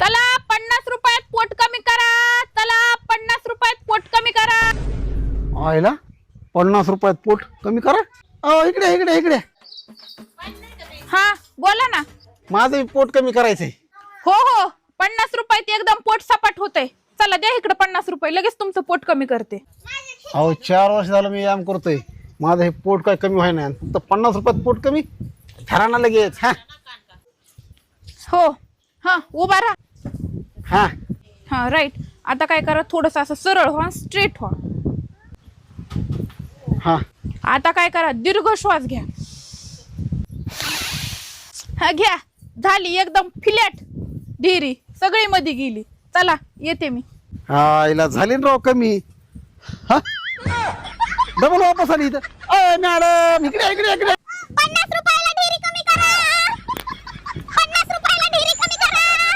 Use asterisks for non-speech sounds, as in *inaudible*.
चला पन्नास रुपयात पोट कमी करा. चला पन्नास रुपयात पोट कमी करा. आयला पन्नास रुपयात पोट कमी करा. अहो इकडे इकडे इकडे. हा बोला ना. माझं पोट कमी करायचंय. हो हो पन्नास रुपयात एकदम पोट सपाट होतंय. चला द्या इकडे पन्नास रुपये. लगेच तुमचं पोट कमी करते. अहो चार वर्ष झालं मी व्यायाम करतोय. माझं हे पोट काय कमी व्हाय फक्त पन्नास रुपयात पोट कमी. ठरा ना लगेच हा. हो हा उभा राहा. हा. हा राईट आता काय करा थोडस असं सरळ व्हा स्ट्रेट व्हा. हा. आता काय करा दीर्घ श्वास घ्या. हा घ्या. झाली एकदम फिलॅट ढिरी सगळी मध्ये गेली. चला येते मी. हा हिला झाली ना राव कमी. हा? *laughs* डबल वापस आली इथं. अय मॅडम इकडे इकडे इकडे.